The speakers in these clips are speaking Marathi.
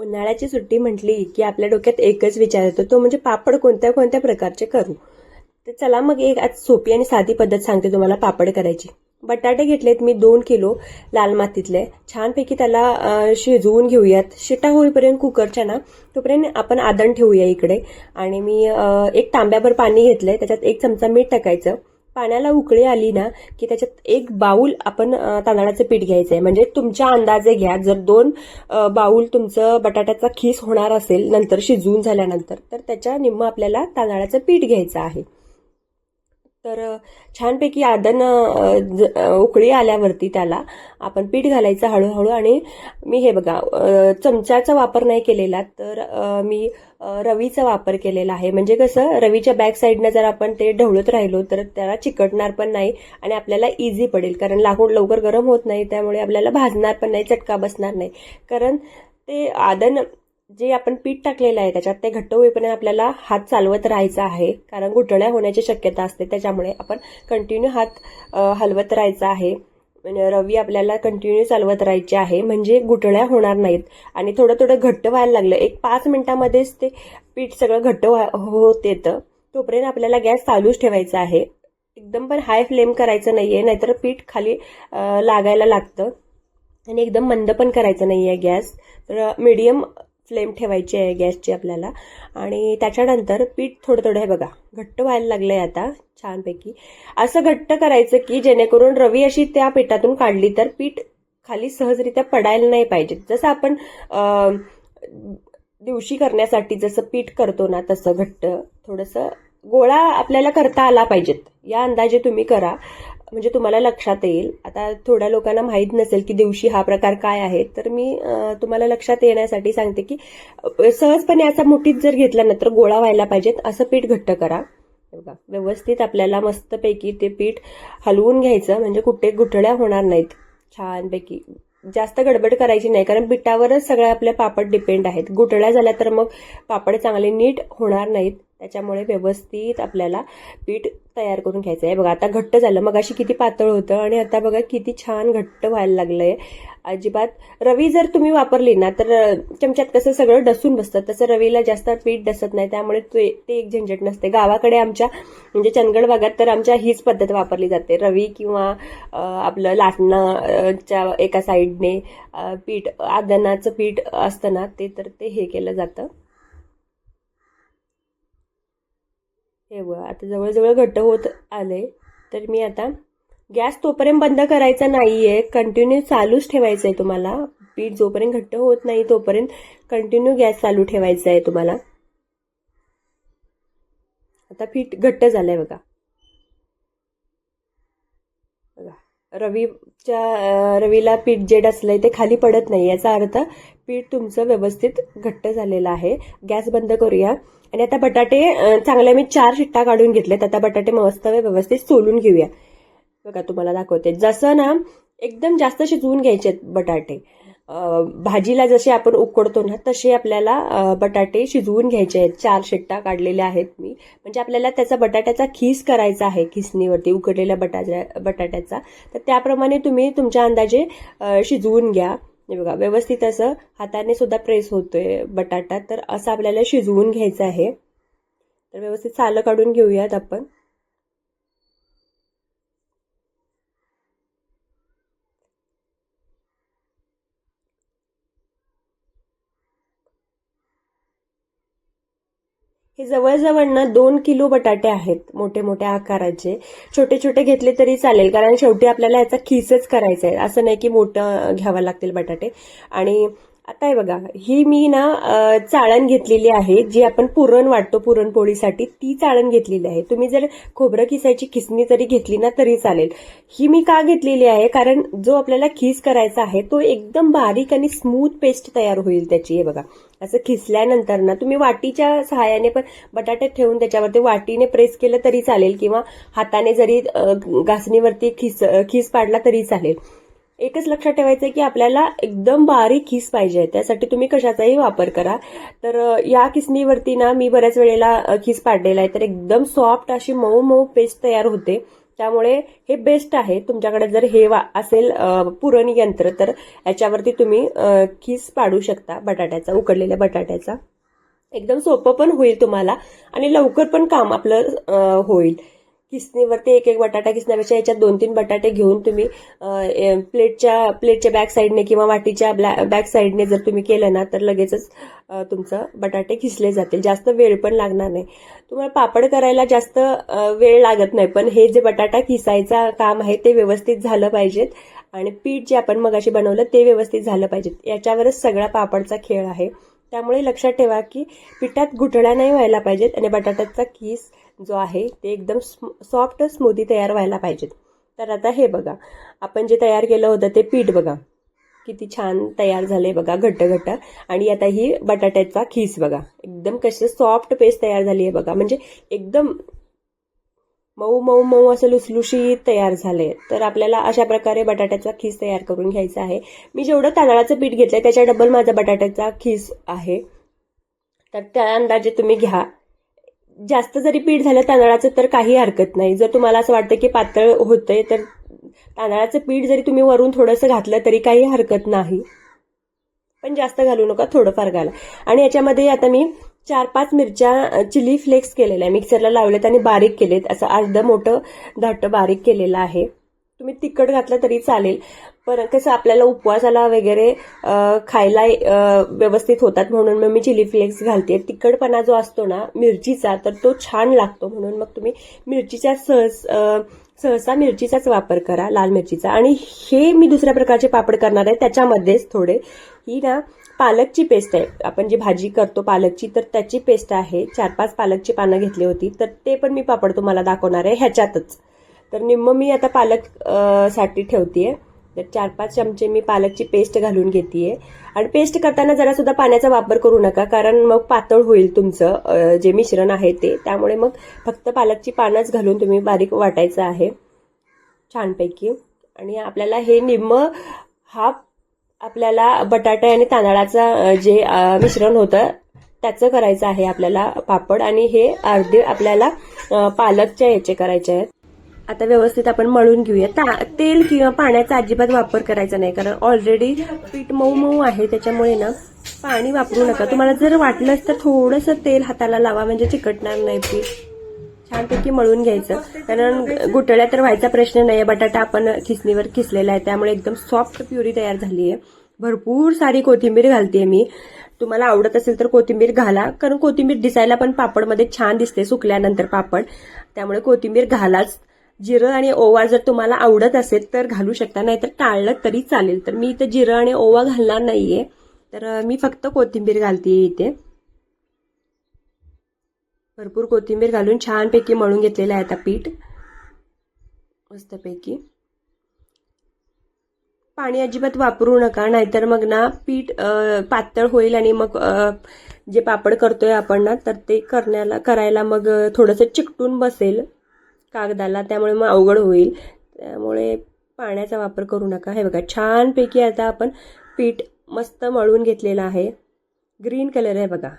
उन्हाळ्याची सुट्टी म्हटली की आपल्या डोक्यात एकच विचार येतो तो म्हणजे पापड कोणत्या कोणत्या प्रकारचे करू? तर चला मग एक आज सोपी आणि साधी पद्धत सांगते तुम्हाला पापड करायची. बटाटे घेतलेत मी दोन किलो लाल मातीतले. छानपैकी त्याला शिजवून घेऊयात. शिटा होईपर्यंत कुकरच्या ना तोपर्यंत आपण आदण ठेवूया इकडे. आणि मी एक तांब्याभर पाणी घेतलंय त्याच्यात एक चमचा मीठ टाकायचं. पाण्याला उकळी आली ना की त्याच्यात एक बाऊल आपण तांदळाचं पीठ घ्यायचं आहे म्हणजे तुमच्या अंदाजे घ्या जर दोन बाऊल तुमचं बटाट्याचा खीस होणार असेल नंतर शिजवून झाल्यानंतर तर त्याच्या निम्म आपल्याला तांदळाचं पीठ घ्यायचं आहे. तर छानपैकी आदन ज- उकळी आल्यावरती त्याला आपण पीठ घालायचं हळूहळू आणि मी हे बघा चमच्याचा वापर नाही केलेला तर मी रवीचा वापर केलेला आहे. म्हणजे कसं रवीच्या बॅक साईडनं जर आपण ते ढवळत राहिलो तर त्याला चिकटणार पण नाही आणि आपल्याला इझी पडेल. कारण लाकूड लवकर गरम होत नाही त्यामुळे आपल्याला भाजणार पण नाही चटका बसणार नाही. कारण ते आदन जे आपण पीठ टाकलेलं आहे त्याच्यात ते घट्ट होईपर्यंत आपल्याला हात चालवत राहायचा आहे कारण घुटण्या होण्याची शक्यता असते त्याच्यामुळे आपण कंटिन्यू हात हलवत राहायचा आहे. म्हणजे रवी आपल्याला कंटिन्यू चालवत राहायची आहे म्हणजे गुठळ्या होणार नाहीत. आणि थोडं थोडं घट्ट व्हायला लागलं एक पाच मिनटामध्येच ते पीठ सगळं घट्ट व्हा- हो, होत येतं तोपर्यंत आपल्याला गॅस चालूच ठेवायचा आहे. एकदम पण हाय फ्लेम करायचं नाही आहे नाहीतर पीठ खाली लागायला लागतं. आणि एकदम मंद पण करायचं नाही आहे गॅस. तर मीडियम फ्लेम ठेवायची आहे गॅसची आपल्याला. आणि त्याच्यानंतर पीठ थोडं थोडं हे बघा घट्ट व्हायला लागलं आहे आता छानपैकी. असं घट्ट करायचं की जेणेकरून रवी अशी त्या पिठातून काढली तर पीठ खाली सहजरित्या पडायला नाही पाहिजे. जसं आपण दिवशी करण्यासाठी जसं पीठ करतो ना तसं घट्ट थोडंसं गोळा आपल्याला करता आला पाहिजेत. या अंदाजे तुम्ही करा. म्हणजे तुम्हाला लक्षात येईल. आता थोड्या लोकांना माहीत नसेल की दिवशी हा प्रकार काय आहे. तर मी तुम्हाला लक्षात येण्यासाठी सांगते की सहजपणे असा मुठीत जर घेतला ना तर गोळा व्हायला पाहिजेत. असं पीठ घट्ट करा. बघा व्यवस्थित आपल्याला मस्तपैकी ते पीठ हलवून घ्यायचं. म्हणजे कुठे गुठळ्या होणार नाहीत. छानपैकी. जास्त गडबड करायची नाही कारण पिठावरच सगळ्या आपल्या पापड डिपेंड आहेत. गुठळ्या झाल्या तर मग पापड चांगले नीट होणार नाहीत. त्याच्यामुळे व्यवस्थित आपल्याला पीठ तयार करून घ्यायचं आहे. बघा आता घट्ट झालं. मग अशी किती पातळ होतं आणि आता बघा किती छान घट्ट व्हायला लागलं आहे अजिबात रवी जर तुम्ही वापरली ना तर चमच्यात कसं सगळं डसून बसतं. तसं रवीला जास्त पीठ डसत नाही. त्यामुळे ते ते एक झंझट नसते. गावाकडे आमच्या म्हणजे चंदगड भागात तर आमच्या हीच पद्धत वापरली जाते. रवी किंवा आपलं लाटणाच्या एका साईडने पीठ आदनाचं पीठ असतं ना ते तर ते हे केलं जातं. हे बघा आता जवळजवळ घट्ट होत आले तर मी आता गॅस तोपर्यंत बंद करायचा नाही आहे कंटिन्यू चालूच ठेवायचं आहे तुम्हाला. पीठ जोपर्यंत घट्ट होत नाही तोपर्यंत कंटिन्यू गॅस चालू ठेवायचा आहे तुम्हाला. आता पीठ घट्ट झालंय बघा. बघा रवीच्या रवीला पीठ जे डसलंय ते खाली पडत नाही याचा अर्थ पीठ तुमचं व्यवस्थित घट्ट झालेलं आहे. गॅस बंद करूया. आणि आता बटाटे चांगले मी चार शिट्टा काढून घेतलेत. आता बटाटे मस्त व्यवस्थित सोलून घेऊया. बघा तुम्हाला दाखवते. जसं ना एकदम जास्त शिजवून घ्यायचे बटाटे. भाजीला जसे आपण उकडतो ना तसे आपल्याला बटाटे शिजवून घ्यायचे आहेत. चार शिट्टा काढलेल्या आहेत मी. म्हणजे आपल्याला त्याचा बटाट्याचा खीस करायचा आहे खिसणीवरती उकडलेल्या बटाट्या बटाट्याचा. तर त्याप्रमाणे तुम्ही तुमच्या अंदाजे शिजवून घ्या. हे बघा व्यवस्थित असं हाताने सुद्धा प्रेस होतोय बटाटा. तर असं आपल्याला शिजवून घ्यायचं आहे. तर व्यवस्थित सालं काढून घेऊयात आपण. हे जवळजवळ ना दोन किलो बटाटे आहेत मोठे मोठ्या आकाराचे. छोटे छोटे घेतले तरी चालेल कारण शेवटी आपल्याला याचा खीसच करायचा आहे. असं नाही की मोठं घ्यावं लागतील बटाटे. आणि आता हे बघा ही मी ना चाळण घेतलेली आहे जी आपण पुरण वाटतो पुरणपोळीसाठी ती चाळण घेतलेली आहे. तुम्ही जर खोबरं किसायची खिसणी तरी घेतली ना तरी चालेल. ही मी का घेतलेली आहे? कारण जो आपल्याला खीस करायचा आहे तो एकदम बारीक आणि स्मूथ पेस्ट तयार होईल त्याची हे बघा. असं खिसल्यानंतर ना तुम्ही वाटीच्या सहाय्याने पण बटाटे ठेवून त्याच्यावरती वाटीने प्रेस केलं तरी चालेल किंवा हाताने जरी घासणीवरती खिस खीस पाडला तरी चालेल. एकच लक्षात ठेवायचं आहे की आपल्याला एकदम बारीक खिस पाहिजे. त्यासाठी तुम्ही कशाचाही वापर करा. तर या किसणीवरती ना मी बऱ्याच वेळेला खिस खीस पाडलेला आहे. तर एकदम सॉफ्ट अशी मऊ मऊ पेस्ट तयार होते. त्यामुळे हे बेस्ट आहे. तुमच्याकडे जर हे वा असेल पुरण यंत्र तर याच्यावरती तुम्ही अ, खीस पाडू शकता बटाट्याचा उकडलेल्या बटाट्याचा. एकदम सोपं पण होईल तुम्हाला आणि लवकर पण काम आपलं होईल. किसणीवरती एक एक बटाटा किसण्यापेक्षा याच्यात दोन तीन बटाटे घेऊन तुम्ही प्लेटच्या प्लेटच्या बॅक साईडने किंवा वाटीच्या बॅक साईडने जर तुम्ही केलं ना तर लगेचच तुमचं बटाटे खिसले जातील. जास्त वेळ पण लागणार नाही. तुम्हाला पापड करायला जास्त वेळ लागत नाही पण हे जे बटाटा किसायचा काम आहे ते व्यवस्थित झालं पाहिजेत. आणि पीठ जे आपण मगाशी बनवलं ते व्यवस्थित झालं पाहिजे याच्यावरच सगळा पापडचा खेळ आहे. त्यामुळे लक्षात ठेवा की पिठात घुटळ्या नाही व्हायला पाहिजेत आणि बटाट्याचा किस जो आहे ते एकदम सॉफ्ट स्मूदी तयार व्हायला पाहिजेत. तर आता हे बघा. आपण जे तयार केलं होतं ते पीठ बघा. किती छान तयार झाले बघा घट्ट घट्ट आणि आता ही बटाट्याचा खीस बघा. एकदम कशी सॉफ्ट पेस्ट तयार झाली आहे बघा. म्हणजे एकदम मऊ मऊ मऊ असं लुसलुशीत तयार झाले. तर आपल्याला अशा प्रकारे बटाट्याचा खीस तयार करून घ्यायचा आहे. मी जेवढं तांदळाचं पीठ घेतलंय त्याच्या डबल माझा बटाट्याचा खीस आहे. तर त्या अंदाजे तुम्ही घ्या. जास्त जरी पीठ झालं तांदळाचं तर काही हरकत नाही. जर तुम्हाला असं वाटतं की पातळ होतंय तर तांदळाचं पीठ जरी तुम्ही वरून थोडंसं घातलं तरी काही हरकत नाही. पण जास्त घालू नका थोडंफार घाला. आणि याच्यामध्ये आता मी चार पाच मिरच्या चिली फ्लेक्स केलेल्या आहे मिक्सरला लावलेत आणि बारीक केलेत. असं अर्ध मोठं धाट बारीक केलेलं आहे. तुम्ही तिखट घातलं तरी चालेल. पण कसं आपल्याला उपवासाला वगैरे खायला व्यवस्थित होतात म्हणून मग मी चिली फ्लेक्स घालते. तिखटपणा जो असतो ना मिरचीचा तर तो छान लागतो म्हणून मग तुम्ही मिरचीच्या सहज सहसा मिरचीचाच वापर करा लाल मिरचीचा. आणि हे मी दुसऱ्या प्रकारचे पापड करणार आहे. त्याच्यामध्येच थोडे. ही ना पालकची पेस्ट आहे. आपण जी भाजी करतो पालकची तर त्याची पेस्ट आहे. चार पाच पालकची पानं घेतली होती तर ते पण मी पापड तुम्हाला दाखवणार आहे ह्याच्यातच. तर निम्म मी आता पालकसाठी ठेवते तर चार पाच चमचे मी पालकची पेस्ट घालून घेतेय. आणि पेस्ट करताना जरा सुद्धा पाण्याचा वापर करू नका कारण मग पातळ होईल तुमचं जे मिश्रण आहे ते. त्यामुळे मग फक्त पालकची पानंच घालून तुम्ही बारीक वाटायचं आहे. छानपैकी. आणि आपल्याला हे निम्म हाफ आपल्याला बटाटे आणि तांदळाचं जे मिश्रण होतं त्याचं करायचं आहे आपल्याला पापड आणि हे अर्धे आपल्याला पालकच्या याचे करायचे आहेत. आता व्यवस्थित आपण मळून घेऊया ता- तेल किंवा पाण्याचा अजिबात वापर करायचा नाही कारण ऑलरेडी पीठ मऊ मऊ आहे त्याच्यामुळे ना पाणी वापरू नका. तुम्हाला जर वाटलंच तर थोडंसं तेल हाताला लावा म्हणजे चिकटणार नाही पीठ. छानपैकी मळून घ्यायचं. कारण गुटळ्या तर व्हायचा प्रश्न नाही बटाटा आपण खिसणीवर खिसलेला आहे. त्यामुळे एकदम सॉफ्ट प्युरी तयार झाली आहे. भरपूर सारी कोथिंबीर घालते मी. तुम्हाला आवडत असेल तर कोथिंबीर घाला. कारण कोथिंबीर दिसायला पण पापडमध्ये छान दिसते सुकल्यानंतर पापड. त्यामुळे कोथिंबीर घालाच. जिरं आणि ओवा जर तुम्हाला आवडत असेल तर घालू शकता. नाहीतर टाळलं तरी चालेल. तर मी इथं जिरं आणि ओवा घालणार नाहीये. तर मी फक्त कोथिंबीर घालते इथे. भरपूर कोथिंबीर घालून छानपैकी मळून घेतलेलं आहे आता पीठ. मस्तपैकी. पाणी अजिबात वापरू नका नाहीतर मग ना पीठ पातळ होईल आणि मग जे पापड करतोय आपण ना तर ते करण्याला करायला मग थोडंसं चिकटून बसेल कागदाला त्यामुळे मग अवघड होईल. त्यामुळे पाण्याचा वापर करू नका. हे बघा छानपैकी आता आपण पीठ मस्त मळून घेतलेलं आहे. ग्रीन कलर आहे बघा.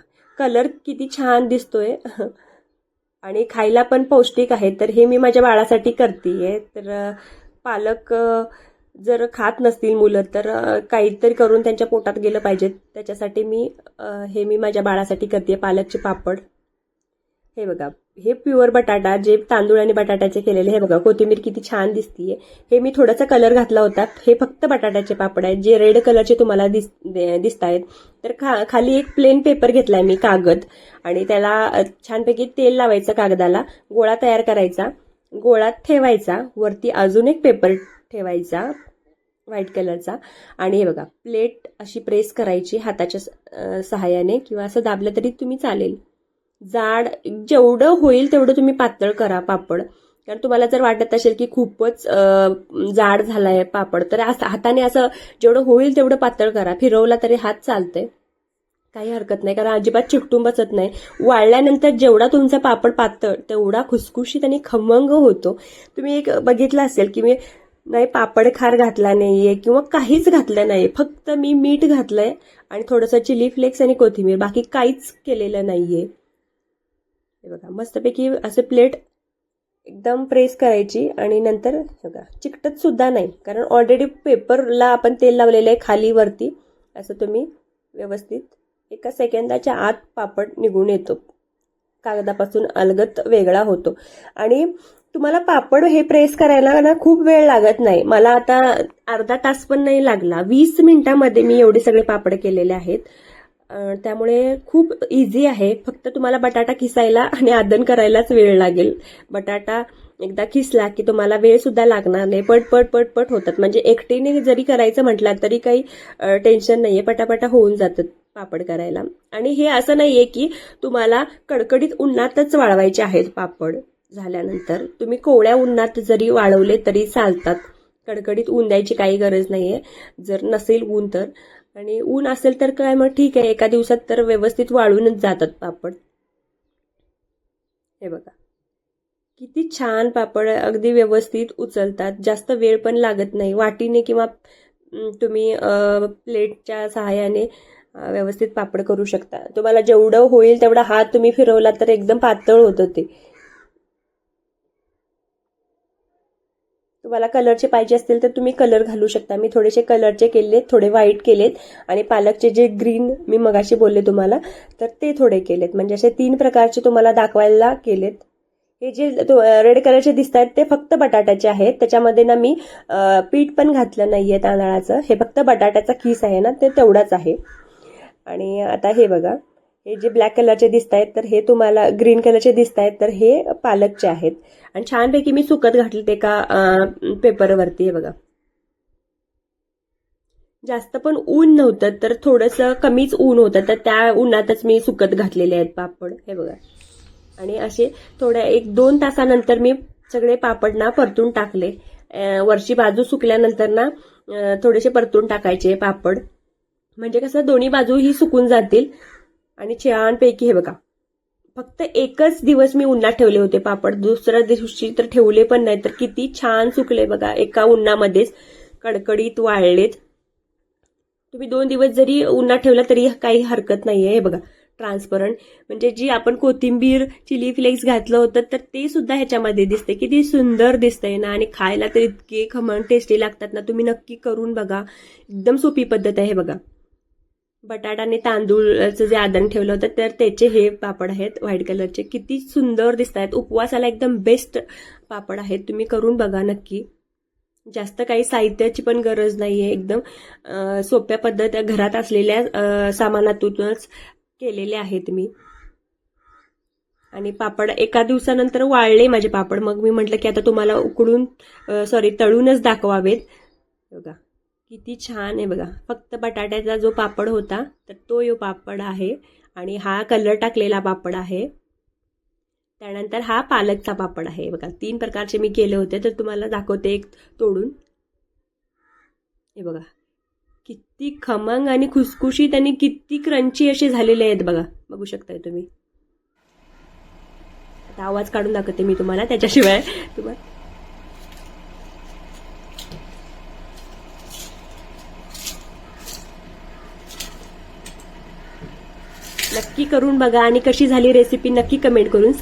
कलर किती छान दिसतोय. आणि खायला पण पौष्टिक आहे. तर हे मी माझ्या बाळासाठी करते तर पालक जर खात नसतील मुलं तर काहीतरी करून त्यांच्या पोटात गेलं पाहिजे. त्याच्यासाठी मी हे मी माझ्या बाळासाठी करते पालकचे पापड. हे बघा हे प्युअर बटाटा जे तांदूळ आणि बटाट्याचे केलेले हे बघा कोथिंबीर किती छान दिसतीये. हे मी थोडासा कलर घातला होता. हे फक्त बटाट्याचे पापड आहेत जे रेड कलरचे तुम्हाला दिस दिसत आहेत तर खा खाली एक प्लेन पेपर घेतलाय मी कागद. आणि त्याला छानपैकी तेल लावायचं कागदाला. गोळा तयार करायचा. गोळा ठेवायचा. वरती अजून एक पेपर ठेवायचा व्हाईट कलरचा आणि हे बघा प्लेट अशी प्रेस करायची हाताच्या स- सहाय्याने किंवा असं दाबलं तरी तुम्ही चालेल. जाड जेवढं होईल तेवढं तुम्ही पातळ करा पापड. कारण तुम्हाला जर वाटत असेल की खूपच जाड जाड झालाय पापड तर असं हाताने असं जेवढं होईल तेवढं पातळ करा. फिरवला तरी हात चालतंय. काही हरकत नाही कारण अजिबात चिकटून बसत नाही. वाळल्यानंतर जेवढा तुमचा पापड पातळ तेवढा खुसखुशीत आणि खमंग होतो. तुम्ही एक बघितलं असेल की मी नाही पापड खार घातला नाहीये किंवा काहीच घातलं नाही फक्त मी मीठ घातलंय आणि थोडंसं चिली फ्लेक्स आणि कोथिंबीर बाकी काहीच केलेलं नाहीये. हे बघा मस्तपैकी असं प्लेट एकदम प्रेस करायची आणि नंतर हे बघा चिकटत सुद्धा नाही. कारण ऑलरेडी पेपरला आपण तेल लावलेलं आहे खाली वरती. असं तुम्ही व्यवस्थित एका सेकंदाच्या आत पापड निघून येतो. कागदापासून अलगत वेगळा होतो. आणि तुम्हाला पापड हे प्रेस करायला ना खूप वेळ लागत नाही. मला आता अर्धा तास पण नाही लागला. वीस मिनिटामध्ये मी एवढे सगळे पापड केलेले आहेत. त्यामुळे खूप इझी आहे. फक्त तुम्हाला बटाटा किसायला आणि आदन करायलाच वेळ लागेल. बटाटा एकदा किसला की तुम्हाला वेळ सुद्धा लागणार नाही. पट पट पट पट होतात. म्हणजे एकटीने जरी करायचं म्हटलं तरी काही टेन्शन नाही आहे पटापटा होऊन जातात पापड करायला. आणि हे असं नाही आहे की तुम्हाला कडकडीत उन्हातच वाळवायचे आहेत पापड झाल्यानंतर. तुम्ही कोवळ्या उन्हात जरी वाळवले तरी चालतात. कडकडीत ऊन द्यायची काही गरज नाही आहे जर नसेल ऊन तर. आणि ऊन असेल तर काय? मग ठीक आहे. एका दिवसात तर व्यवस्थित वाळूनच जातात पापड. हे बघा. किती छान पापड अगदी व्यवस्थित उचलतात. जास्त वेळ पण लागत नाही. वाटीने किंवा तुम्ही प्लेटच्या सहाय्याने व्यवस्थित पापड करू शकता. तुम्हाला जेवढं होईल तेवढा हात तुम्ही फिरवला तर एकदम पातळ होतं ते. तुम्हाला कलरचे पाहिजे असतील तर तुम्ही कलर घालू शकता. मी थोडेसे कलरचे केले थोडे व्हाईट केलेत आणि पालकचे जे ग्रीन मी मगाशी बोलले तुम्हाला तर ते थोडे केलेत. म्हणजे असे तीन प्रकारचे तुम्हाला दाखवायला केलेत. हे जे रेड कलरचे दिसत आहेत ते फक्त बटाट्याचे आहेत. त्याच्यामध्ये ना मी पीठ पण घातलं नाहीये तांदळाचं. हे फक्त बटाट्याचा खीस आहे ना ते तेवढाच आहे. आणि आता हे बघा. हे जे ब्लॅक कलरचे दिसत आहेत तर हे तुम्हाला ग्रीन कलरचे दिसत आहेत तर हे पालकचे आहेत. आणि छानपैकी मी सुकत घातले ते का पेपरवरती हे बघा. जास्त पण ऊन नव्हतं तर थोडंसं कमीच ऊन होतं तर त्या उन्हातच मी सुकत घातलेले आहेत पापड हे बघा. आणि असे थोड्या एक दोन तासानंतर मी सगळे पापड ना परतून टाकले. वरची बाजू सुकल्यानंतर ना थोडेसे परतून टाकायचे पापड. म्हणजे कसं दोन्ही बाजूही सुकून जातील. आणि छानपैकी हे बघा. फक्त एकच दिवस मी उन्हात ठेवले होते पापड. दुसऱ्या दिवशी तर ठेवले पण नाही तर किती छान सुकले बघा. एका उन्हामध्येच कडकडीत वाळलेत. तुम्ही दोन दिवस जरी उन्हात ठेवलं तरी काही हरकत नाही आहे हे बघा. ट्रान्सपरंट म्हणजे जी आपण कोथिंबीर चिली फ्लेक्स घातलं होतं तर ते सुद्धा ह्याच्यामध्ये दिसते किती सुंदर दिसतंय ना. आणि खायला तर इतके खमण टेस्टी लागतात ना. तुम्ही नक्की करून बघा. एकदम सोपी पद्धत आहे बघा. बटाटा आणि तांदूळचं जे आदन ठेवलं होतं तर त्याचे हे पापड आहेत व्हाईट कलरचे. किती सुंदर दिसत आहेत उपवासाला एकदम बेस्ट पापड आहेत. तुम्ही करून बघा नक्की. जास्त काही साहित्याची पण गरज नाही आहे एकदम सोप्या पद्धत घरात असलेल्या सामानातूनच केलेले आहेत मी. आणि पापड एका दिवसानंतर वाळले माझे पापड. मग मी म्हटलं की आता तुम्हाला उकडून सॉरी तळूनच दाखवावेत. बघा. किती छान आहे बघा. फक्त बटाट्याचा जो पापड होता तर तो यो पापड आहे आणि हा कलर टाकलेला पापड आहे. त्यानंतर हा पालकचा पापड आहे. बघा तीन प्रकारचे मी केले होते तर तुम्हाला दाखवते एक तोडून. हे बघा किती खमंग आणि खुसखुशीत आणि किती क्रंची असे झालेले आहेत बघा. बघू शकताय तुम्ही. आता आवाज काढून दाखवते मी तुम्हाला त्याच्याशिवाय तुम्हाला नक्की करून बघा आणि कशी झाली रेसिपी नक्की कमेंट करून सांगा.